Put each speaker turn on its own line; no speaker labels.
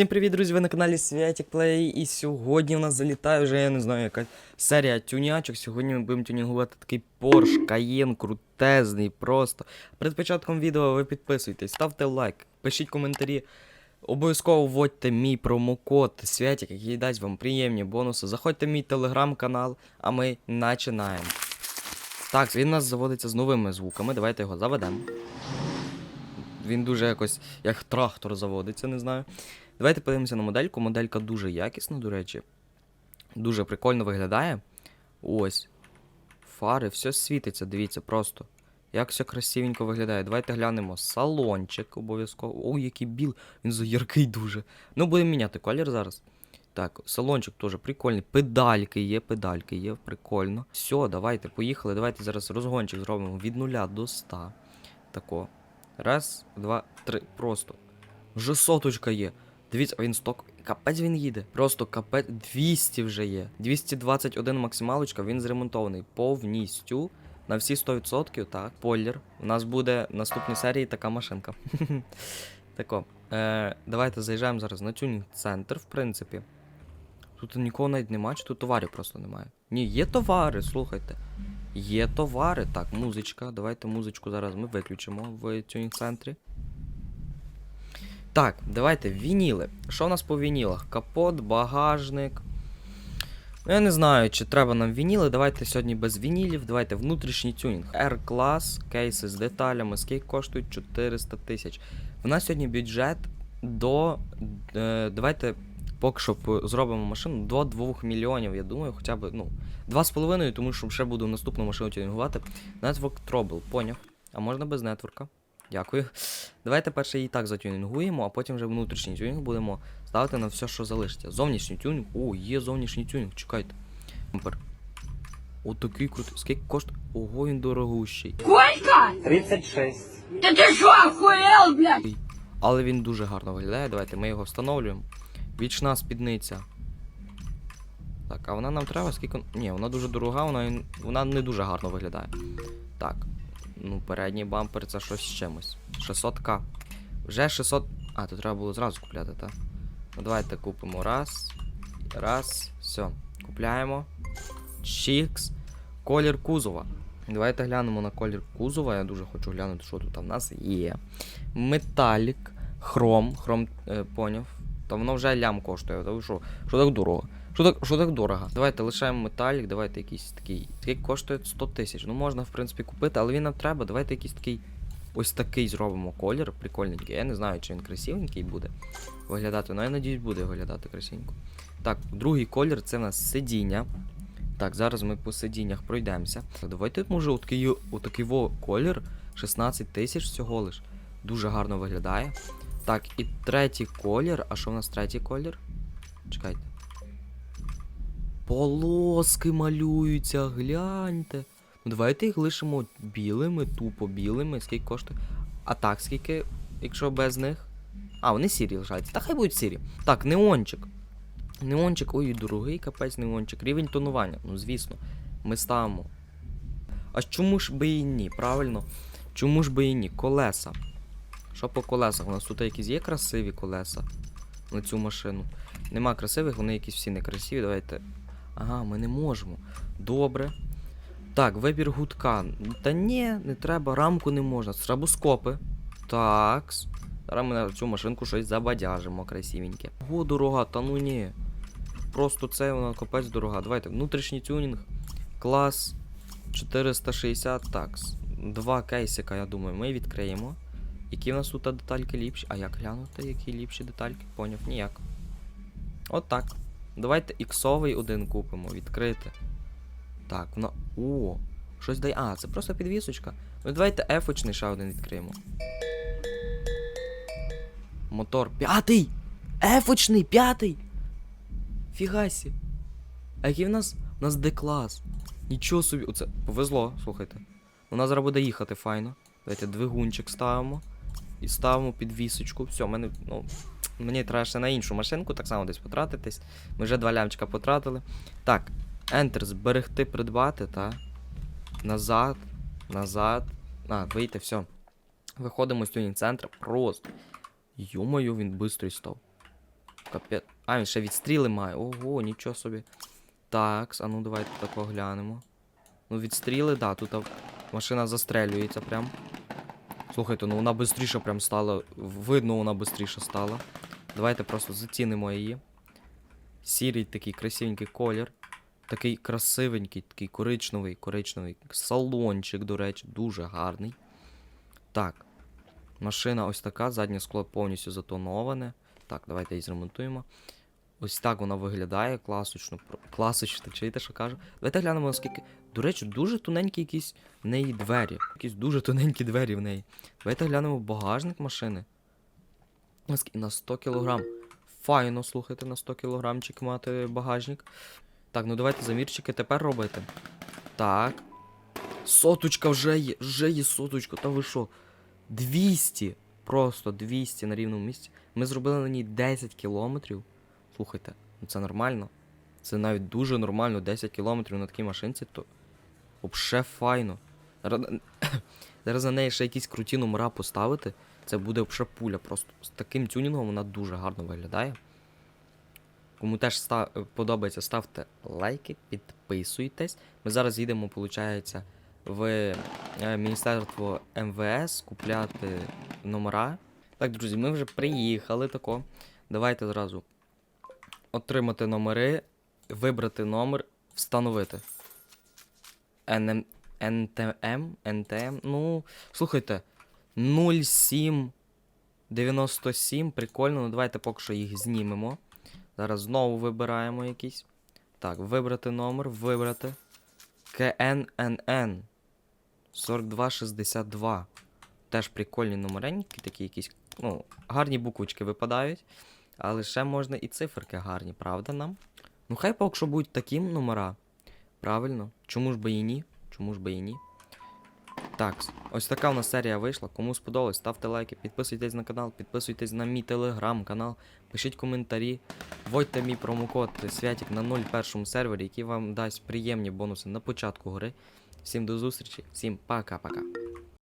Всім привіт, друзі! Ви на каналі Святік Плей. І сьогодні в нас залітає вже, я не знаю, яка серія тюнячок. Сьогодні ми будемо тюнінгувати такий Porsche Cayenne, крутезний просто. Перед початком відео ви підписуйтесь, ставте лайк, пишіть коментарі. Обов'язково вводьте мій промокод Святік, який дасть вам приємні бонуси. Заходьте в мій телеграм-канал, а ми починаємо. Так, він у нас заводиться з новими звуками. Давайте його заведемо. Він дуже якось як трактор заводиться, не знаю. Давайте подивимося на модельку. Моделька дуже якісна, до речі. Дуже прикольно виглядає. Ось. Фари, все світиться, дивіться, просто. Як все красивенько виглядає. Давайте глянемо. Салончик обов'язково. Ой, який біл. Він заяркий дуже. Ну, будемо міняти колір зараз. Так, салончик теж прикольний. Педальки є, педальки є, прикольно. Все, давайте, поїхали. Давайте зараз розгончик зробимо від 0 до 100. Тако. Раз, два, три. Просто. Вже соточка є. Дивіться, він сток. Капець він їде. Просто капець 200 вже є. 221 максималочка, він зремонтований повністю. На всі 100%, так. Спойлер. У нас буде в наступній серії така машинка. Тако. Е, давайте заїжджаємо зараз на тюнінг центр, в принципі. Тут нікого навіть немає, чи тут товарів просто немає. Ні, є товари, слухайте. Є товари. Так, музичка. Давайте музичку зараз ми виключимо в тюнінг центрі. Так, давайте вініли. Що у нас по вінілах? Капот, багажник. Ну, я не знаю, чи треба нам вініли. Давайте сьогодні без вінілів. Давайте внутрішній тюнінг. R-клас, кейси з деталями, скільки коштують 400 тисяч. У нас сьогодні бюджет до. Е, давайте поки що зробимо машину до 2 мільйонів, я думаю, хоча б, ну, 2,5, тому що ще буду наступну машину тюнінгувати. Network Trouble, поняв. А можна без нетворка. Дякую. Давайте перше її так затюнінгуємо, а потім вже внутрішній тюнінг будемо ставити на все, що залишиться. Зовнішній тюнінг. О, є зовнішній тюнінг, чекайте. Бампер. Отакий крутий. Скільки коштує? Ого, він дорогущий.
Сколько?
36.
Да ты что, охуел, блядь?
Але він дуже гарно виглядає. Давайте ми його встановлюємо. Вічна спідниця. Так, а вона нам треба скільки. Ні, вона дуже дорога, вона, вона не дуже гарно виглядає. Так. Ну, передній бампер це щось з чимось. 600к. Вже 600. А, то треба було зразу купляти, так? Ну давайте купимо. Раз. Раз. Все. Купляємо. Чікс. Колір кузова. Давайте глянемо на колір кузова. Я дуже хочу глянути, що тут в нас є. Металік. Хром. Хром е, поняв. Та воно вже лям коштує. Та що? Що так дорого? Що так, що так дорого? Давайте лишаємо металік, давайте якийсь такий. Скільки коштує 100 тисяч. Ну можна, в принципі, купити, але він нам треба. Давайте якийсь такий. Ось такий зробимо колір, прикольненький. Я не знаю, чи він красивенький буде виглядати, але я надіюсь, буде виглядати красивенько. Так, другий колір це в нас сидіння. Так, зараз ми по сидіннях пройдемося. Давайте, може, отакий, отакий колір 16 тисяч всього лиш. Дуже гарно виглядає. Так, і третій колір. А що в нас третій колір? Чекайте. Полоски малюються, гляньте. Ну давайте їх лишимо білими, тупо білими. Скільки коштує? А так, скільки, якщо без них? А, вони сірі лишаються. Та хай будуть сірі. Так, неончик. Неончик, ой, дорогий капець неончик. Рівень тонування. Ну, звісно, ми ставимо. А чому ж би і ні? Правильно? Чому ж би і ні? Колеса. Що по колесах? У нас тут якісь є красиві колеса на цю машину. Нема красивих, вони якісь всі некрасиві. Давайте. Ага, ми не можемо. Добре. Так, вибір гудка. Та ні, не треба, рамку не можна. Страбоскопи. Такс. Зараз ми на цю машинку щось забадяжимо красивеньке. Ого, дорога, та ну ні. Просто це вона капець дорога. Давайте, внутрішній тюнінг. Клас 460 такс. Два кейсика, я думаю, ми відкриємо. Які в нас тут детальки ліпші? А як глянути, які ліпші детальки? Поняв, ніяк. От так. Давайте іксовий один купимо, відкрити. Так, воно. О, щось дає. А, це просто підвісочка. Ну давайте ефочний ще один відкриємо. Мотор. П'ятий! Ефочний, п'ятий! Фігасі. А який в нас? У нас Д-клас. Нічого собі. Оце повезло, слухайте. Нас зараз буде їхати файно. Давайте двигунчик ставимо. І ставимо підвісочку. Все, мене, ну, мені треба ще на іншу машинку, так само десь потратитись. Ми вже два лямчика потратили. Так, Enter, зберегти, придбати, та. Назад. Назад. А, вийти, все. Виходимо з тюнінг центру. Просто. Йомаю, він бистрий став. Капець. А, він ще відстріли має. Ого, нічого собі. Так, а ну давайте так оглянемо. Ну, відстріли, да, тут машина застрелюється прям. Слухайте, ну вона швидше прям стала. Видно, вона швидше стала. Давайте просто зацінимо її. Сірий такий красивенький колір. Такий красивенький, такий коричневий, коричневий. Салончик, до речі, дуже гарний. Так. Машина ось така, заднє скло повністю затоноване. Так, давайте її зремонтуємо. Ось так вона виглядає, класично. Класично, чуєте, що кажу? Давайте глянемо, наскільки. До речі, дуже тоненькі якісь в неї двері. Якісь дуже тоненькі двері в неї. Давайте глянемо багажник машини. На 100 кг. Файно, слухайте, на 100 кілограмчик мати багажник. Так, ну давайте замірчики тепер робити. Так. Соточка вже є, вже є соточка, та ви що? 200. Просто 200 на рівному місці. Ми зробили на ній 10 кілометрів. Слухайте, ну це нормально. Це навіть дуже нормально, 10 кілометрів на такій машинці, то взагалі файно. Зараз на неї ще якісь круті номера поставити. Це буде взагалі пуля. Просто з таким тюнінгом вона дуже гарно виглядає. Кому теж ста- подобається, ставте лайки, підписуйтесь. Ми зараз їдемо, виходить, в е, Міністерство МВС купляти номера. Так, друзі, ми вже приїхали тако. Давайте зразу отримати номери, вибрати номер, встановити. НМ... НТМ, НТМ. Ну, слухайте, 0797, прикольно, ну давайте поки що їх знімемо. Зараз знову вибираємо якийсь. Так, вибрати номер, вибрати. КННН 4262. Теж прикольні номеренькі, такі якісь. Ну, гарні буквочки випадають. Але ще можна і циферки гарні, правда нам? Ну хай поки що будуть такі номера. Правильно? Чому ж би і ні? Чому ж би і ні? Так, ось така у нас серія вийшла. Кому сподобалось, ставте лайки, підписуйтесь на канал, підписуйтесь на мій телеграм-канал, пишіть коментарі, вводьте мій промокод Святік на 01 сервері, який вам дасть приємні бонуси на початку гри. Всім до зустрічі, всім пока-пока.